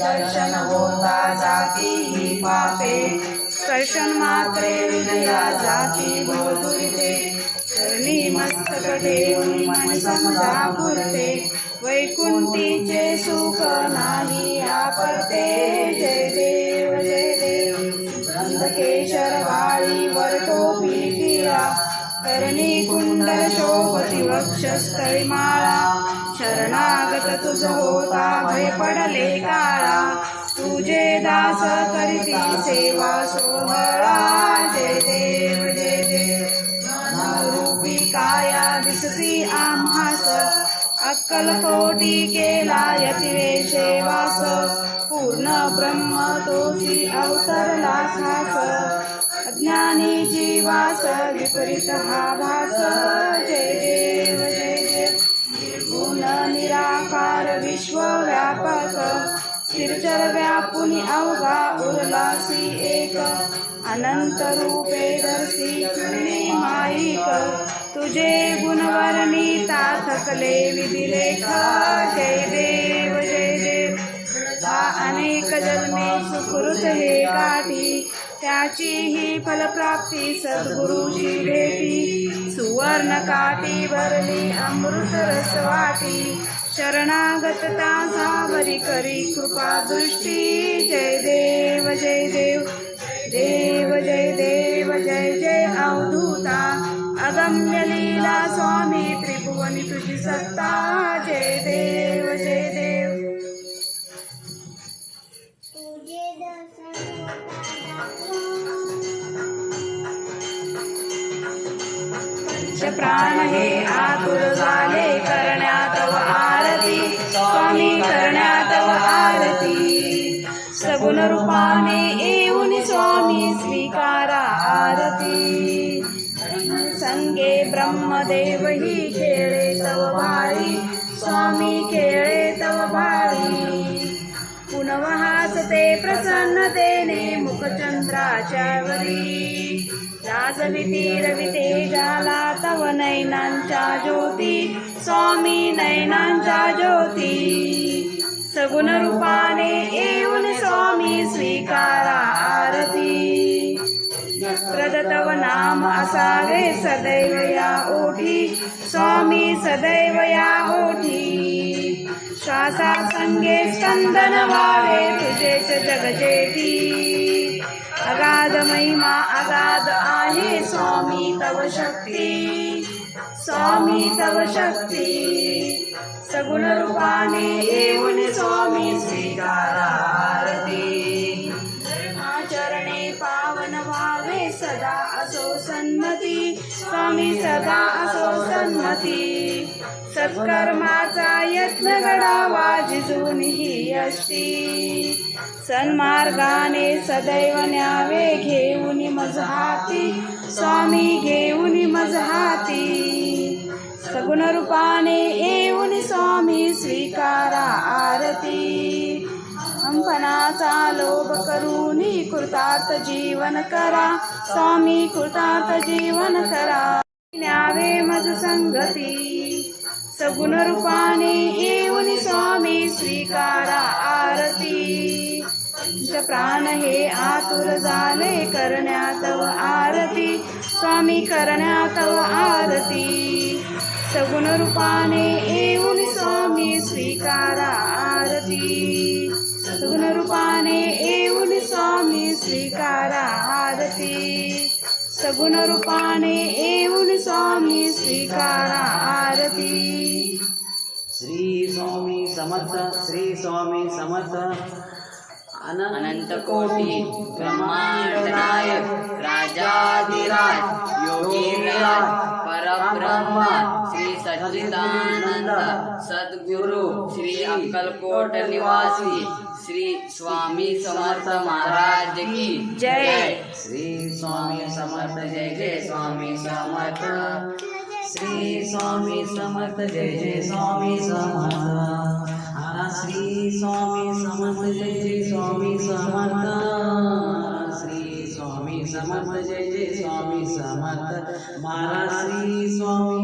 दर्शन होता जाती मात्रे विजया जाती बोधुरिते चरणी मस्तक मन समजा वैकुंठीचे सुख नाही आपरते. जय देव जय देव. गंधकेशर वाळी वरटोपी टिळा करणी कुंड शोभती वक्षस्थळी माळा. शरणागत तुझ होता भय पडले काळा. तुझे दास करीती सेवा सोहळा. जय देव जय देव. काया दिसती आम्हास। अक्कलकोटी केला यतिवेशे वास पूर्ण ब्रह्म तोसी अवतरला खास अज्ञानी जीवास विपरीत हा भास जय देव जय जय निर्गुण निराकार विश्वव्यापक। स्थिरचर व्यापुनी अवघा उरलासी एक. अनंत रूपे दर्शी तुम्ही माईक तुझे गुणवर्णी थकले विधिलेख. जय देव जय देव. हा अनेक जन्मे सुकृत हे गाठी. त्याची ही फलप्राप्ती सद्गुरुची भेटी. सुवर्ण काठी भरली अमृत रसवाटी शरणागत तासावरी करी कृपा दृष्टी. जय देव जय देव देव जय देव जय जय अवधूता. अगम्य लीला स्वामी त्रिभुवनी तुझी सत्ता. जय देव जय देव. तुझे दर्शन होता प्राण हे आतुर झाले करण्यात व आरती स्वामी करण्यात आरती. सगुण रूपाने येऊन स्वामी स्वीकारा आरती. संगे ब्रह्मदेव ही खेळे तव भारी. स्वामी खेळे तव भारी. पुनवहासते प्रसन्नतेने मुखचंद्राच्या वरी. राजविती रविते झाला तव नैनांच्या ज्योती. स्वामी नैनांच्या ज्योती. सगुण रूपाने येऊन स्वामी स्वीकारा आरती. प्रदतव नाम असावे सदैव या ओठी स्वामी सदैव या ओठी श्वासा संगे स्कंदन व्हावे तुझेच जगजेठी अगाध महिमा अगाध आहे स्वामी तव शक्ती. स्वामी तव शक्ती। सगुण रूपाने येऊन स्वामी स्वीकारारती। धर्माचरणे पावन व्हावे सदा असो सन्मती। स्वामी सदा असो सन्मती। सत्कर्माचा यत्न घडावा जिजून ही असती सन्मार्गाने सदैव न्यावे घेऊन मजहाती। स्वामी घे रूपाने येऊन स्वामी स्वीकारा आरती. कंपनाचा लोभ करून कृतार्थ जीवन करा. स्वामी कृतार्थ जीवन करा. न्यावे मज संगती. सगुण रूपाने येऊन स्वामी स्वीकारा आरती. प्राण हे आतुर झाले करण्यात आरती. स्वामी करण्यात आरती. सगुण रूपाने येऊन स्वामी स्वीकारा आरती सगुण रूपाने येऊन स्वामी स्वीकारा आरती सगुण रूपाने येऊन स्वामी स्वीकारा आरती श्री स्वामी समर्थ श्री स्वामी समर्थ. अनंत कोटी ब्रह्मांड नायक राजाधिराज योगी परब्रह्म श्री सच्चिदानंद सद्गुरु श्री अक्कलकोट निवासी श्री स्वामी समर्थ महाराज की जय। श्री स्वामी समर्थ जय जय स्वामी समर्थ। श्री स्वामी समर्थ जय जय स्वामी समर्थ। श्री स्वामी समर्थ जय जय स्वामी समर्थ। स्वामी समर्थ महाराज श्री स्वामी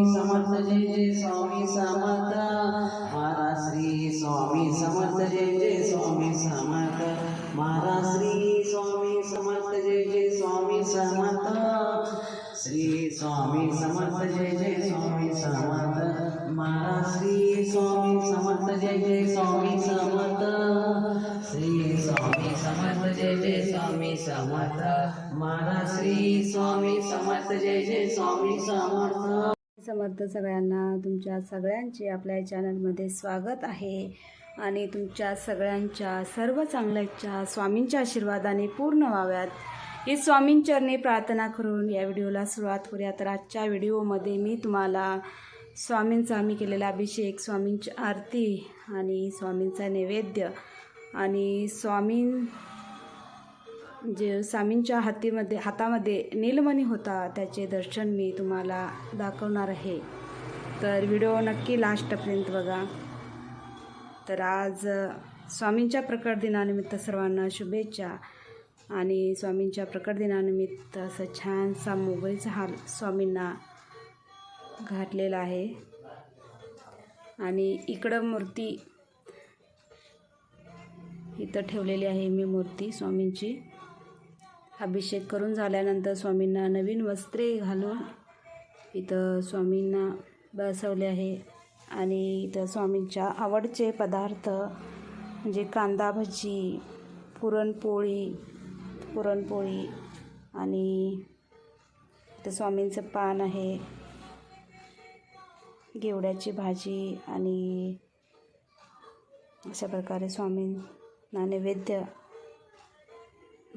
सगळ्यांना तुमच्या सगळ्यांचे आपल्या चॅनलमध्ये स्वागत आहे. आणि तुमच्या सगळ्यांच्या सर्व चांगल्याच्या स्वामींच्या आशीर्वादाने पूर्ण व्हाव्यात. ही स्वामींचरणी प्रार्थना करून या व्हिडिओला सुरुवात करूया. तर आजच्या व्हिडिओमध्ये मी तुम्हाला स्वामींचा आम्ही केलेला अभिषेक स्वामींची आरती आणि स्वामींचा नैवेद्य आणि स्वामी जे स्वामींच्या हातीमध्ये हातामध्ये नीलमणी होता त्याचे दर्शन मी तुम्हाला दाखवणार आहे. तर व्हिडिओ नक्की लास्टपर्यंत बघा. तर आज स्वामींच्या प्रकट दिनानिमित्त सर्वांना शुभेच्छा. आणि स्वामींच्या प्रकट दिनानिमित्त असं छानसा मोगरीचा हाल स्वामींना घातलेला आहे. आणि इकडं मूर्ती इथं ठेवलेली आहे मी मूर्ती स्वामींची. अभिषेक करून झाल्यानंतर स्वामींना नवीन वस्त्रे घालून इथं स्वामींना बसवले आहे. आणि इथं स्वामींच्या आवडचे पदार्थ म्हणजे कांदा भजी पुरणपोळी पुरणपोळी आणि इथं स्वामींचं पान आहे. गेवड्याची भाजी आणि अशा प्रकारे स्वामींना नैवेद्य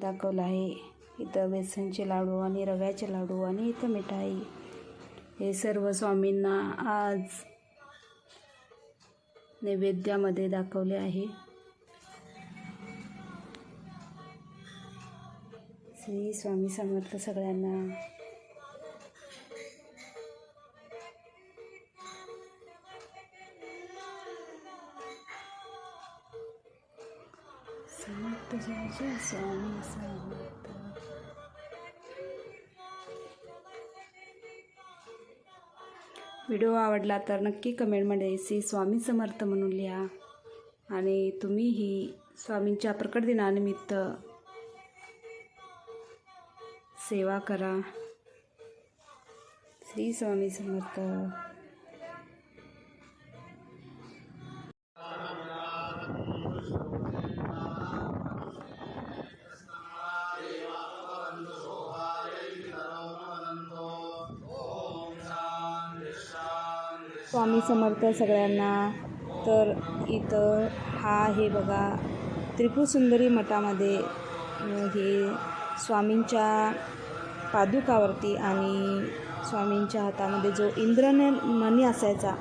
दाखवलं आहे. इथं बेसनचे लाडू आणि रव्याचे लाडू आणि इथं मिठाई. हे सर्व स्वामींना आज नैवेद्यामध्ये दाखवले आहे. श्री स्वामी समर्थ सगळ्यांना समर्थ जय स्वामी समर्थ व्हिडिओ आवडला तर नक्की कमेंटमध्ये श्री स्वामी समर्थ म्हणून लिहा. आणि तुम्हीही स्वामींच्या प्रकट दिनानिमित्त सेवा करा. श्री स्वामी समर्थ. स्वामी समर्थ सगळ्यांना. तर इथं हा आहे बघा त्रिपुर सुंदरी मठामध्ये हे स्वामींच्या पादुकावरती आणि स्वामींच्या हातामध्ये जो इंद्रन मणी असायचा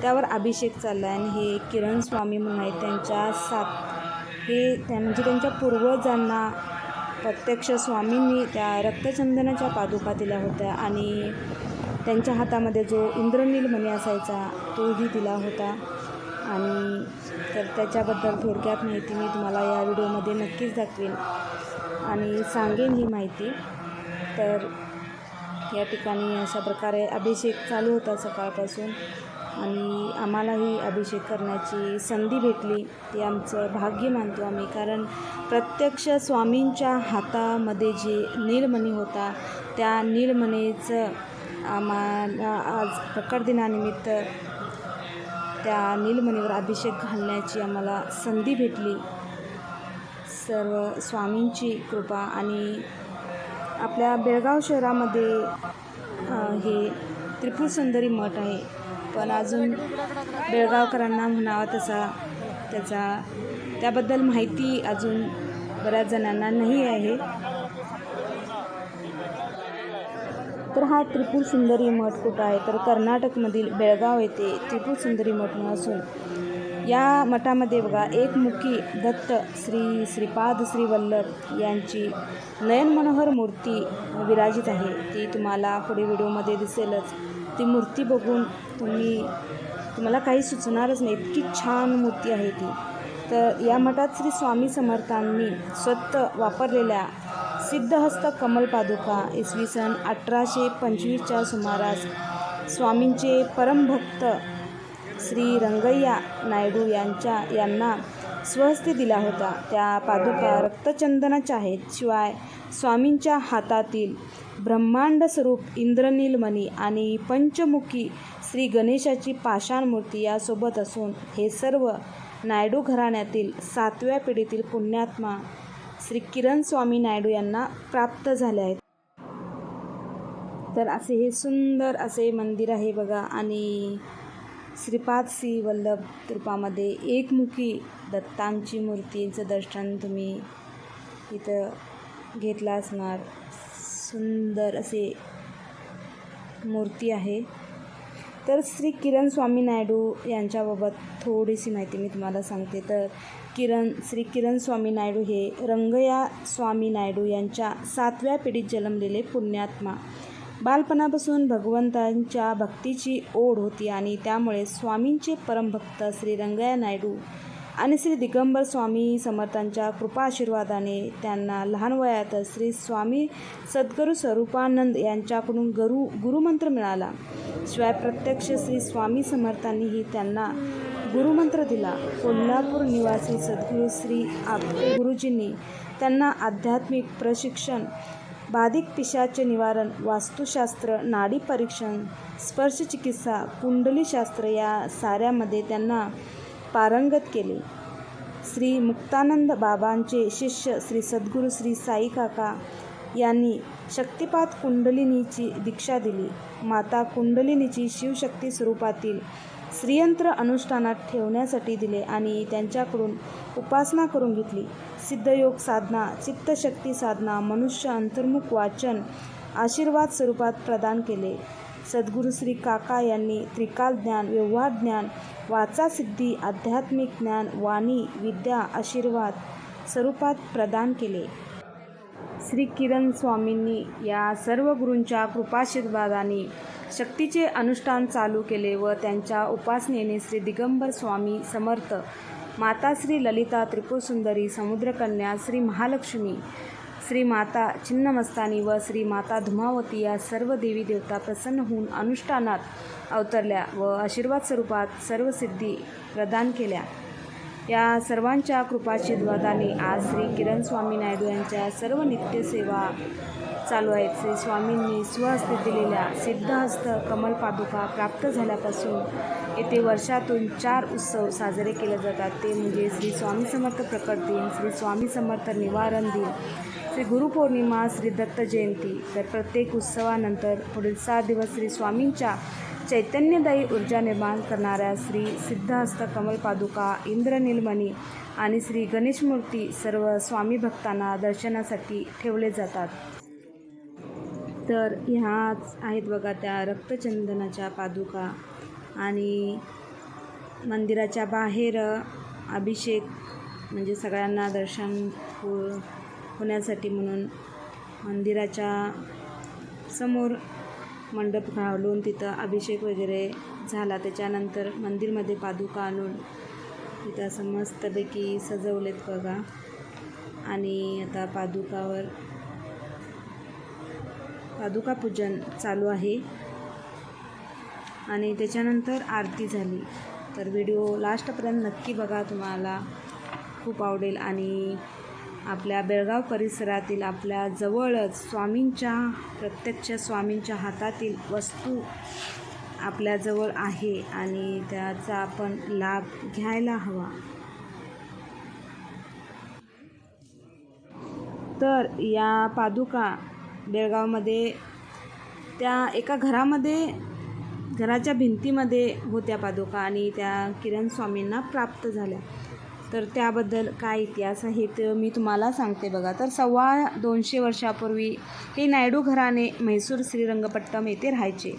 त्यावर अभिषेक चालला आहे आणि हे किरण स्वामी म्हणून आहेत त्यांच्या सात. हे त्या म्हणजे त्यांच्या पूर्वजांना प्रत्यक्ष स्वामींनी त्या रक्तचंदनाच्या पादुका दिल्या होत्या आणि त्यांच्या हातामध्ये जो इंद्रनील मणी असायचा तोही दिला होता. आणि तर त्याच्याबद्दल थोडक्यात माहिती मी तुम्हाला या व्हिडिओमध्ये नक्कीच दाखवेन आणि सांगेन ही माहिती. तर या ठिकाणी अशा प्रकारे अभिषेक चालू होता सकाळपासून. आणि आम्हालाही अभिषेक करण्याची संधी भेटली. ते आमचं भाग्य मानतो आम्ही. कारण प्रत्यक्ष स्वामींच्या हातामध्ये जे नीलमणी होता त्या नीलमणीचं आम्हाला आज प्रकट दिनानिमित्त त्या नीलमणीवर अभिषेक घालण्याची आम्हाला संधी भेटली. सर्व स्वामींची कृपा आणि आपल्या बेळगाव शहरामध्ये हे त्रिपुर सुंदरी मठ आहे. पण अजून बेळगावकरांना म्हणावा तसा त्याचा त्याबद्दल माहिती अजून बऱ्याच जणांना नाही आहे. तर हा त्रिपुर सुंदरी मठ कुठं आहे? तर कर्नाटकमधील बेळगाव येथे त्रिपुर सुंदरी मठ असून या मठामध्ये बघा एकमुखी दत्त श्री श्रीपाद श्री वल्लभ यांची नयन मनोहर मूर्ती विराजित आहे. ती तुम्हाला पुढे व्हिडिओमध्ये दिसेलच. ती मूर्ती बघून तुम्ही तुम्हाला काही सुचणारच नाही. इतकी छान मूर्ती आहे ती. तर या मठात श्री स्वामी समर्थांनी स्वतः वापरलेल्या सिद्धहस्त कमल पादुका इसवी सन अठराशे पंचवीसच्या सुमारास स्वामींचे परमभक्त श्री रंगय्या नायडू यांच्या यांना स्वहस्ते दिला होता. त्या पादुका रक्तचंदनाच्या आहेत. शिवाय स्वामींच्या हातातील ब्रह्मांड स्वरूप इंद्रनीलमणी आणि पंचमुखी श्री गणेशाची पाषाण मूर्ती यासोबत असून हे सर्व नायडू घराण्यातील सातव्या पिढीतील पुण्यात्मा श्री किरण स्वामी नायडू यांना प्राप्त झाले आहेत. तर असे हे सुंदर असे मंदिर आहे बघा आणि श्रीपाद श्री वल्लभ कृपामध्ये एकमुखी दत्तांची मूर्तीचं दर्शन तुम्ही इथं घेतला असणार. सुंदर असे मूर्ती आहे. तर श्री किरण स्वामी नायडू यांच्याबाबत थोडीशी माहिती मी तुम्हाला सांगते. तर किरण श्री किरण स्वामी नायडू हे रंगया स्वामी नायडू यांच्या सातव्या पिढीत जन्मलेले पुण्यात्मा. बालपणापासून भगवंतांच्या भक्तीची ओढ होती आणि त्यामुळे स्वामींचे परमभक्त श्री रंगया नायडू आणि श्री दिगंबर स्वामी समर्थांच्या कृपा आशीर्वादाने त्यांना लहान वयातच श्री स्वामी सद्गुरू स्वरूपानंद यांच्याकडून गुरु गुरुमंत्र मिळाला. शिवाय प्रत्यक्ष श्री स्वामी समर्थांनीही त्यांना गुरुमंत्र दिला. कोल्हापूर निवासी सद्गुरू श्री आपटे गुरुजींनी त्यांना आध्यात्मिक प्रशिक्षण बाधिक पिशाचे निवारण वास्तुशास्त्र नाडी परीक्षण स्पर्शचिकित्सा कुंडलीशास्त्र या साऱ्यामध्ये त्यांना पारंगत केले. श्री मुक्तानंद बाबांचे शिष्य श्री सद्गुरू श्री साई काका यांनी शक्तिपात कुंडलिनीची दीक्षा दिली. माता कुंडलिनीची शिवशक्ती स्वरूपातील श्रीयंत्र अनुष्ठानात ठेवण्यासाठी दिले आणि त्यांच्याकडून उपासना करून घेतली. सिद्धयोग साधना चित्तशक्ती साधना मनुष्य अंतर्मुख वाचन आशीर्वाद स्वरूपात प्रदान केले. सद्गुरू श्री काका यांनी त्रिकाल ज्ञान व्यवहार ज्ञान वाचा सिद्धी आध्यात्मिक ज्ञान वाणी विद्या आशीर्वाद स्वरूपात प्रदान केले. श्री किरण स्वामींनी या सर्व गुरूंच्या कृपाशीर्वादाने शक्तीचे अनुष्ठान चालू केले व त्यांच्या उपासनेने श्री दिगंबर स्वामी समर्थ माता श्री ललिता त्रिपुरसुंदरी समुद्रकन्या श्री महालक्ष्मी श्री माता छिन्नमस्तानी व श्री माता धुमावती या सर्व देवी देवता प्रसन्न होऊन अनुष्ठानात अवतरल्या व आशीर्वाद स्वरूपात सर्व सिद्धी प्रदान केल्या. या सर्वांच्या कृपाशीर्वादाने आज श्री किरण स्वामी नायडू यांच्या सर्व नित्यसेवा चालू आहेत. श्री स्वामींनी स्वहस्ते दिलेल्या सिद्धहस्त कमल पादुका प्राप्त झाल्यापासून येथे वर्षातून चार उत्सव साजरे केले जातात. ते म्हणजे श्री स्वामी समर्थ प्रकट दिन श्री स्वामी समर्थ निवारण दिन श्री गुरुपौर्णिमा श्री दत्त जयंती तर प्रत्येक उत्सवानंतर पुढील सात दिवस श्री स्वामींच्या चैतन्यदायी ऊर्जा निर्माण करणाऱ्या श्री सिद्धहस्त कमल पादुका इंद्रनीलमणी आणि श्री गणेश मूर्ती सर्व स्वामी भक्तांना दर्शनासाठी ठेवले जातात. तर ह्याच आहेत बघा त्या रक्तचंदनाच्या पादुका आणि मंदिराच्या बाहेर अभिषेक म्हणजे सगळ्यांना दर्शन दाखवण्यासाठी होण्यासाठी म्हणून मंदिराच्या समोर मंडप घालून तिथं अभिषेक वगैरे झाला. त्याच्यानंतर मंदिरमध्ये पादुका आणून तिथं असं मस्तपैकी सजवलेत बघा. आणि आता पादुकावर पादुका पूजन चालू आहे. आणि त्याच्यानंतर आरती झाली. तर व्हिडिओ लास्टपर्यंत नक्की बघा. तुम्हाला खूप आवडेल आणि आपल्या बेळगाव परिसरातील आपल्या जवळच स्वामींच्या प्रत्यक्ष स्वामींच्या हातातील वस्तू आपल्याजवळ आहे आणि त्याचा आपण लाभ घ्यायला हवा. तर या पादुका बेळगावमध्ये त्या एका घरामध्ये घराच्या भिंतीमध्ये होत्या पादुका आणि त्या किरण स्वामींना प्राप्त झाल्या. तर त्याबद्दल काय इतिहास आहे ते मी तुम्हाला सांगते बघा. तर सव्वा दोनशे वर्षापूर्वी हे नायडू घराणे म्हैसूर श्रीरंगपट्टम येथे राहायचे.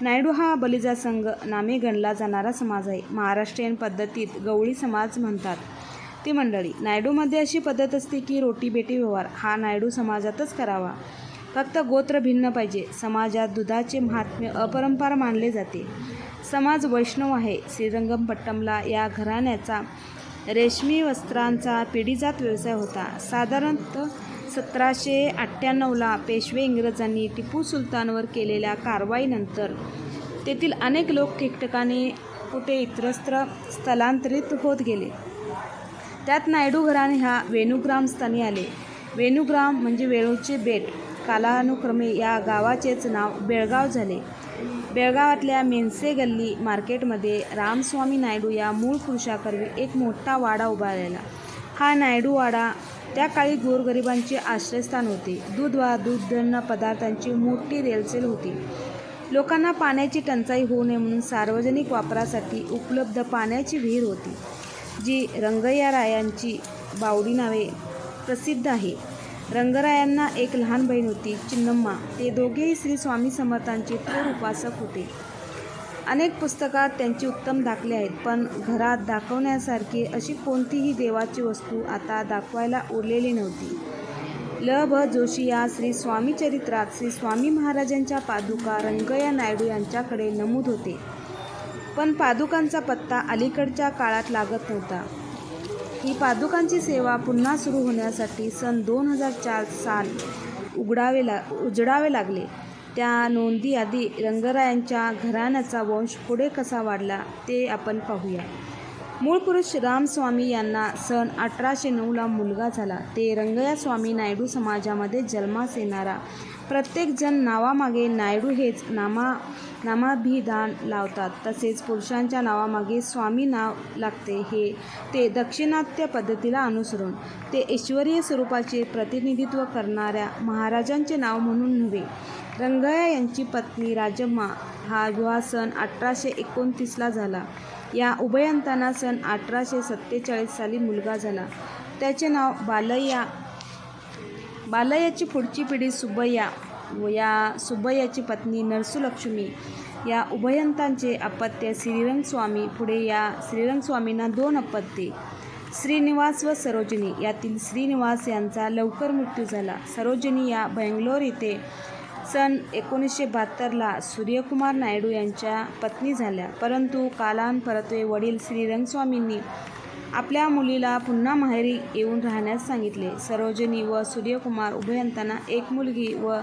नायडू हा बलिजा संघ नामे गणला जाणारा समाज आहे. महाराष्ट्रीयन पद्धतीत गवळी समाज म्हणतात ती मंडळी. नायडूमध्ये अशी पद्धत असते की रोटी बेटी व्यवहार हा नायडू समाजातच करावा. फक्त गोत्र भिन्न पाहिजे. समाजात दुधाचे महात्म्य अपरंपार मानले जाते. समाज वैष्णव आहे. श्रीरंगमपट्टमला या घराण्याचा रेशमी वस्त्रांचा पिढीजात व्यवसाय होता. साधारणतः सतराशे अठ्ठ्याण्णवला पेशवे इंग्रजांनी टिपू सुलतानवर केलेल्या कारवाईनंतर तेथील अनेक लोक ठिकठिकाणी कुठे इतरस्त्र स्थलांतरित होत गेले. त्यात नायडू घराणे ह्या वेणुग्राम स्थानी आले. वेणुग्राम म्हणजे वेणूचे बेट. कालानुक्रमे या गावाचेच नाव बेळगाव झाले. बेळगावातल्या मेनसे गल्ली मार्केटमध्ये रामस्वामी नायडू या मूळ पुरुषाकरवी एक मोठा वाडा उभारलेला. हा नायडू वाडा त्या काळी गोरगरिबांचे आश्रयस्थान होते. दूध वा दूधजन्य पदार्थांची मोठी रेलसेल होती. लोकांना पाण्याची टंचाई होऊ नये म्हणून सार्वजनिक वापरासाठी उपलब्ध पाण्याची विहीर होती जी रंगय्या रायांची बावडी नावे प्रसिद्ध आहे. रंगरायांना एक लहान बहीण होती चिन्नम्मा. ते दोघेही श्री स्वामी समर्थांचे थोर उपासक होते. अनेक पुस्तकात त्यांचे उत्तम दाखले आहेत पण घरात दाखवण्यासारखी अशी कोणतीही देवाची वस्तू आता दाखवायला उरलेली नव्हती. ल. भ. जोशी या श्री स्वामी चरित्रात श्री स्वामी महाराजांच्या पादुका रंगय्या नायडू यांच्याकडे नमूद होते. पण पादुकांचा पत्ता अलीकडच्या काळात लागत नव्हता. ही पादुकांची सेवा पुन्हा सुरू होण्यासाठी सन दोन हजार चार साल उघडावे ला उजडावे लागले. त्या नोंदी आधी रंगरायांच्या घराण्याचा वंश पुढे कसा वाढला ते आपण पाहूया. मूळ पुरुष रामस्वामी यांना सन अठराशे नऊला मुलगा झाला. ते रंगया स्वामी नायडू समाजामध्ये जन्मास येणारा. प्रत्येकजण नावामागे नायडू हेच नामा नामाभिधान लावतात. तसेच पुरुषांच्या नावामागे स्वामी नाव लागते. हे ते दक्षिणात्य पद्धतीला अनुसरून ते ईश्वरीय स्वरूपाचे प्रतिनिधित्व करणाऱ्या महाराजांचे नाव म्हणून नव्हे रंगया यांची पत्नी राजम्मा हा विवाह सन अठराशे एकोणतीसला झाला. या उभयंतांना सन अठराशे सत्तेचाळीस साली मुलगा झाला. त्याचे नाव बालय्या बालय्याची पुढची पिढी सुबय्या व या सुब्बय्याची पत्नी नरसुलक्ष्मी या उभयंतांचे अपत्य श्रीरंगस्वामी पुढे या श्रीरंगस्वामींना दोन अपत्ये श्रीनिवास व सरोजिनी. यातील श्रीनिवास यांचा लवकर मृत्यू झाला. सरोजिनी या बेंगलोर येथे सन एकोणीसशे बहात्तरला सूर्यकुमार नायडू यांच्या पत्नी झाल्या. परंतु कालांतरत्वे वडील श्रीरंगस्वामींनी आपल्या मुलीला पुन्हा माहेरी येऊन राहण्यास सांगितले. सरोजिनी व सूर्यकुमार उभयंतांना एक मुलगी व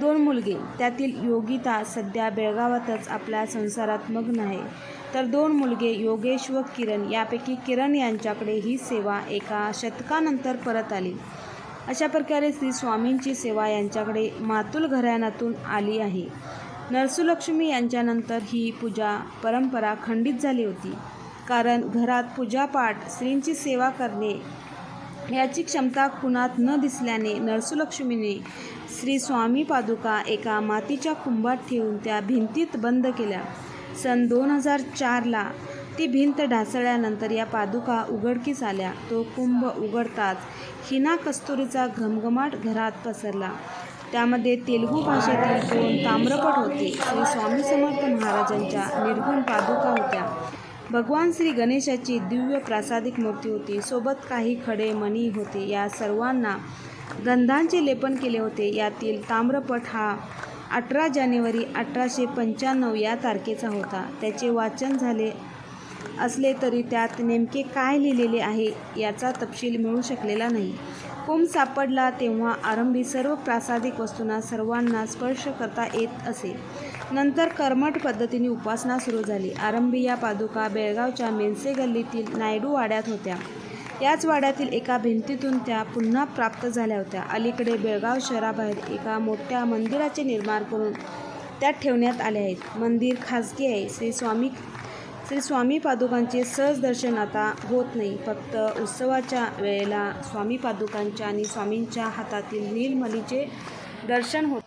दोन मुलगी. त्यातील योगिता सध्या बेळगावातच आपल्या संसारात मग्न आहे. तर दोन मुलगे योगेश व किरण यापैकी किरण यांच्याकडे ही सेवा एका शतकानंतर परत आली. अशा प्रकारे श्री स्वामींची सेवा यांच्याकडे मातुल घराण्यातून आली आहे. नरसुलक्ष्मी यांच्यानंतर ही पूजा परंपरा खंडित झाली होती. कारण घरात पूजापाठ स्त्रींची सेवा करणे याची क्षमता खुनात न दिसल्याने नरसुलक्ष्मीने श्री स्वामी पादुका एका मातीच्या कुंभात ठेवून त्या भिंतीत बंद केल्या. सन दोन हजार चारला ती भिंत ढासळल्यानंतर या पादुका उघडकीस आल्या. तो कुंभ उघडताच हिना कस्तुरीचा घमघमाट घरात पसरला. त्यामध्ये तेलुगू भाषेतील दोन ताम्रपट होते? श्री स्वामी समर्थ महाराजांच्या निर्गुण पादुका होत्या. भगवान श्री गणेशाची दिव्य प्रासादिक मूर्ती होती. सोबत काही खडे मणी होते. या सर्वांना गंधांचे लेपन केले होते. यातील ताम्रपट हा अठरा जानेवारी अठराशे पंच्याण्णव या तारखेचा होता. त्याचे वाचन झाले असले तरी त्यात नेमके काय लिहिलेले आहे याचा तपशील मिळू शकलेला नाही. कुंभ सापडला तेव्हा आरंभी सर्व प्रासादिक वस्तूंना सर्वांना स्पर्श करता येत असे. नंतर कर्मठ पद्धतीने उपासना सुरू झाली. आरंभी या पादुका बेळगावच्या मेनसे गल्लीतील नायडू वाड्यात होत्या. याच वाड्यातील एका भिंतीतून त्या पुन्हा प्राप्त झाल्या होत्या. अलीकडे बेळगाव शहराबाहेर एका मोठ्या मंदिराचे निर्माण करून त्यात ठेवण्यात आले आहेत. मंदिर खाजगी आहे. श्री स्वामी श्री स्वामी पादुकांचे सहज दर्शन आता होत नाही. फक्त उत्सवाच्या वेळेला स्वामी पादुकांच्या आणि स्वामींच्या हातातील नीलमलीचे दर्शन होत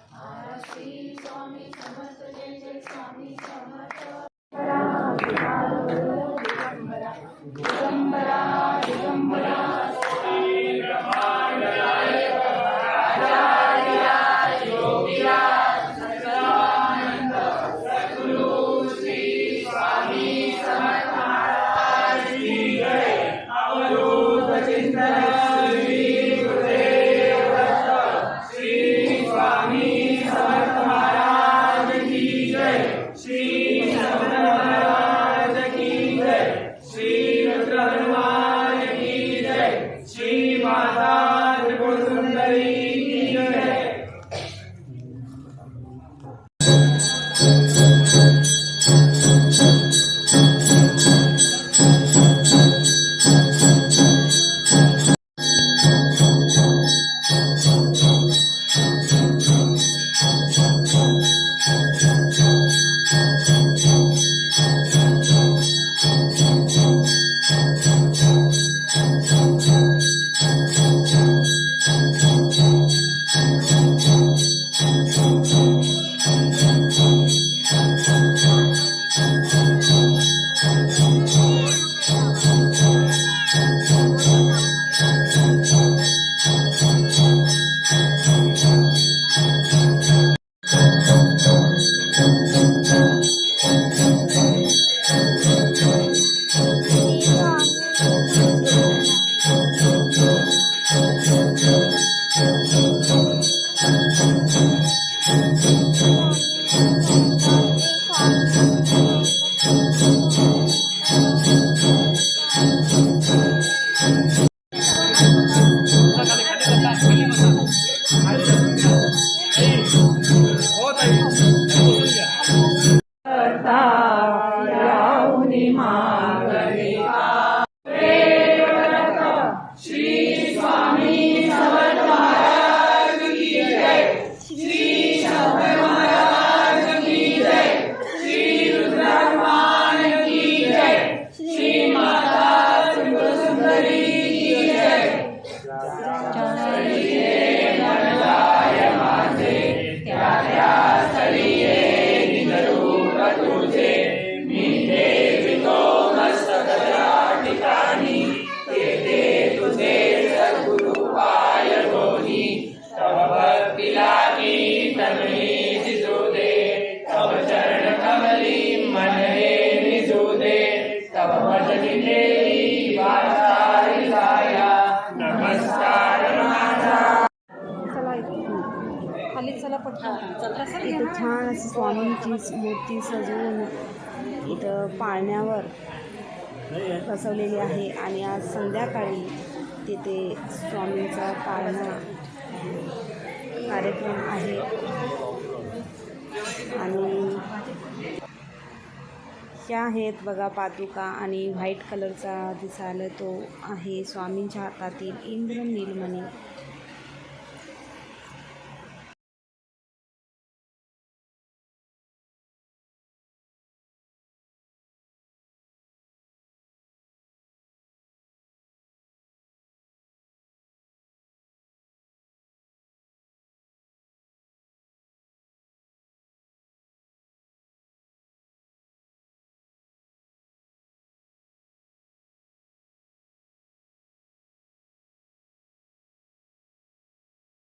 स्वामींची मूर्ती सजवून इथं पाळण्यावर बसवलेली आहे. आणि आज संध्याकाळी तिथे स्वामींचा पाळणा कार्यक्रम आहे. आणि ह्या आहेत बघा पादुका आणि व्हाईट कलरचा दिसायला तो आहे. स्वामींच्या हातातील इंद्र नीलमणी